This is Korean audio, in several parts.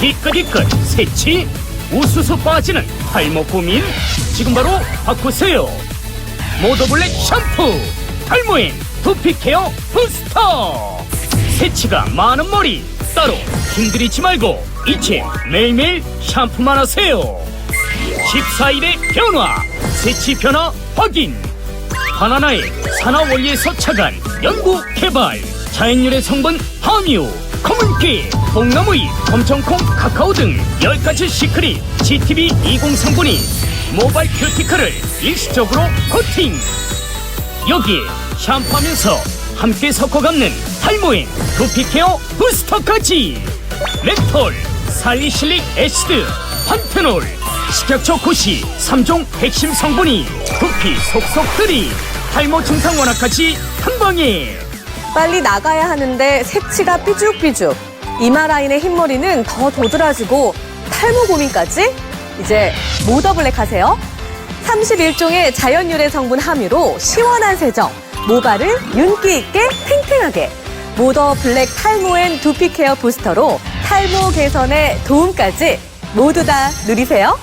희끗희끗 새치 우수수 빠지는 탈모 고민 지금 바로 바꾸세요. 모더블랙 샴푸 탈모엔 두피 케어 부스터. 새치가 많은 머리 따로 힘들이지 말고 이제 매일매일 샴푸만 하세요. 14일의 변화 새치 변화 확인. 바나나의 산화 원리에서 착안 연구 개발 자연유래 성분 함유 검은깨 뽕나무잎 검정콩 카카오 등 10가지 시크릿 GTB 20 성분이 모바일 큐티클을 일시적으로 코팅. 여기에 샴푸하면서 함께 섞어 감는 탈모엔 두피케어 부스터까지. 멘톨, 살리실릭 애시드, 판테놀, 식약처 고시 3종 핵심 성분이 두피 속속들이 탈모 증상 완화까지 한 방에 빨리 나가야 하는데 새치가 삐죽삐죽. 이마 라인의 흰머리는 더 도드라지고 탈모 고민까지? 이제 모더블랙 하세요. 31종의 자연 유래 성분 함유로 시원한 세정, 모발을 윤기 있게 탱탱하게. 모더 블랙 탈모 앤 두피 케어 부스터로 탈모 개선에 도움까지 모두 다 누리세요.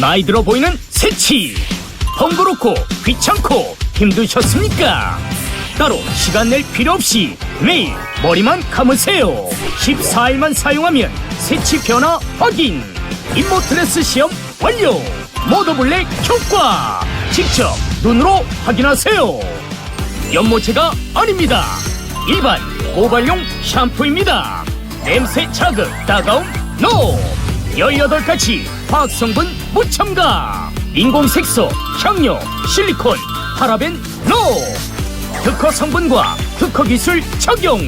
나이 들어 보이는 새치 번거롭고 귀찮고 힘드셨습니까? 따로 시간 낼 필요 없이 매일 머리만 감으세요. 14일만 사용하면 새치 변화 확인. 인모트레스 시험 완료. 모더블랙 효과. 직접 눈으로 확인하세요. 연모제가 아닙니다. 일반 고발용 샴푸입니다. 냄새 자극 따가움 노. 18가지 화학성분 무첨가. 인공색소 향료 실리콘 파라벤 노 특허 성분과 특허 기술 적용.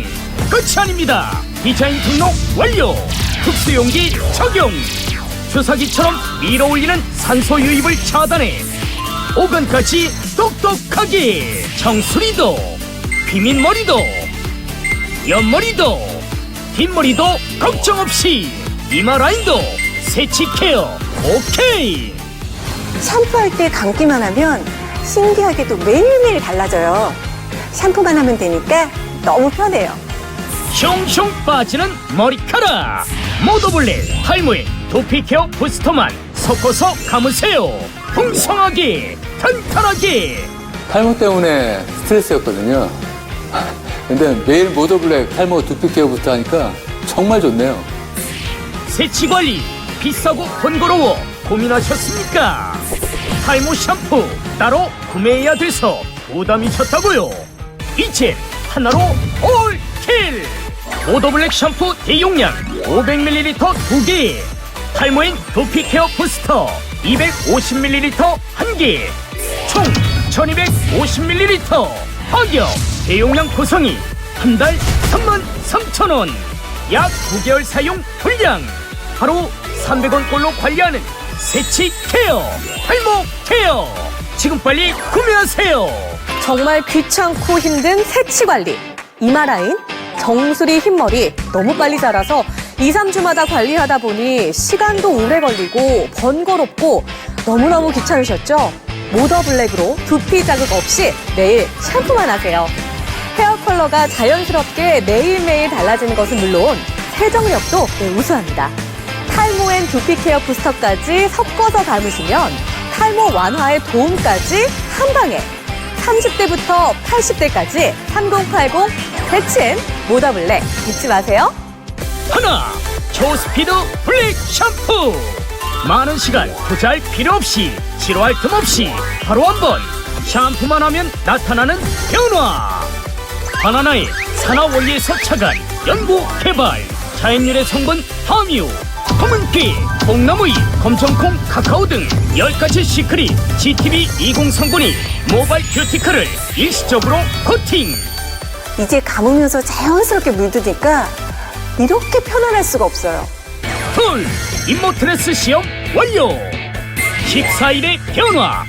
끝이 아닙니다. 디자인 등록 완료. 특수용기 적용. 주사기처럼 밀어올리는 산소 유입을 차단해 오간까지 똑똑하게 정수리도 비민머리도 옆머리도 뒷머리도 걱정 없이 이마 라인도 새치 케어 오케이. 샴푸할 때 감기만 하면 신기하게도 매일매일 달라져요. 샴푸만 하면 되니까 너무 편해요. 슝슝 빠지는 머리카락 모더블랙 탈모에 두피케어 부스터만 섞어서 감으세요 풍성하게 탄탄하게 탈모 때문에 스트레스였거든요. 근데 매일 모더블랙 탈모 두피 케어부터 하니까 정말 좋네요. 세치 관리 비싸고 번거로워 고민하셨습니까? 탈모 샴푸 따로 구매해야 돼서 부담이 셨다고요? 이제 하나로 올킬. 모더블랙 샴푸 대용량 500ml 2개. 탈모인 두피케어 부스터 250ml 1개. 총 1250ml 가격 대용량 구성이 한 달 3만 3천원. 약 9개월 사용 불량. 하루 300원꼴로 관리하는 새치 케어 탈모 케어. 지금 빨리 구매하세요 정말 귀찮고 힘든 새치 관리. 이마 라인, 정수리 흰머리 너무 빨리 자라서 2, 3주마다 관리하다 보니 시간도 오래 걸리고 번거롭고 너무너무 귀찮으셨죠? 모더 블랙으로 두피 자극 없이 매일 샴푸만 하세요. 헤어 컬러가 자연스럽게 매일매일 달라지는 것은 물론 세정력도 네, 우수합니다. 탈모엔 두피 케어 부스터까지 섞어서 담으시면 탈모 완화에 도움까지 한 방에 30대부터 80대까지 3080 대친 모더블랙 잊지 마세요. 하나 초스피드 블랙 샴푸. 많은 시간 투자할 필요 없이 지루할 틈 없이 하루 한 번 샴푸만 하면 나타나는 변화. 바나나의 산화 원리에서 착안 연구 개발. 자연유래 성분 함유 검은깨 뽕나무잎 검정콩 카카오 등 10가지 시크릿 GTB 20 성분이 모바일 큐티클을 일시적으로 코팅. 이제 감으면서 자연스럽게 물드니까 이렇게 편안할 수가 없어요. 둘 인모트레스 시험 완료. 14일의 변화.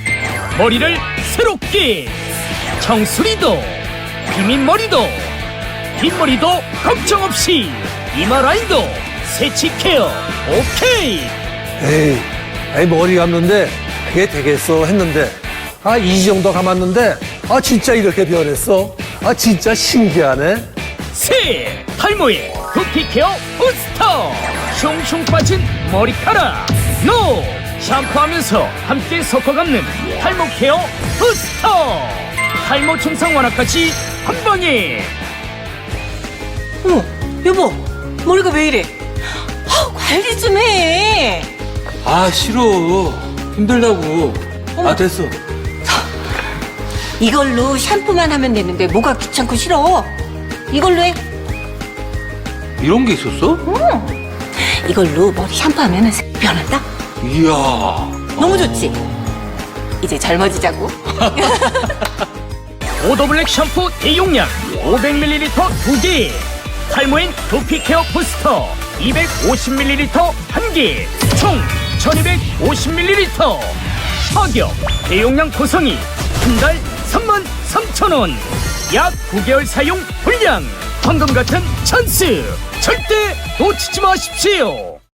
머리를 새롭게. 정수리도 비민머리도 뒷머리도 걱정 없이 이마 라인도 새치 케어 오케이. 에이, 에이, 머리 감는데 그게 되겠어 했는데 아이 정도 감았는데 아 진짜 이렇게 변했어? 아 진짜 신기하네. 새 탈모의 두피 케어 부스터. 슝슝 빠진 머리카락. 노 샴푸하면서 함께 섞어 감는 탈모 케어 부스터. 탈모 증상 완화까지 한 방에. 어머, 여보, 머리가 왜 이래? 아, 관리 좀 해. 아, 싫어. 힘들다고. 아, 됐어. 이걸로 샴푸만 하면 되는데 뭐가 귀찮고 싫어. 이걸로 해. 이런 게 있었어? 이걸로 머리 샴푸하면 색 변한다. 이야. 너무 좋지? 이제 젊어지자고. 오더블랙 샴푸 대용량 500ml 2개 탈모엔 두피 케어 부스터 250ml 1개 총 1250ml 가격 대용량 구성이 한 달 3만 3천원. 약 9개월 사용 불량. 황금 같은 찬스. 절대 놓치지 마십시오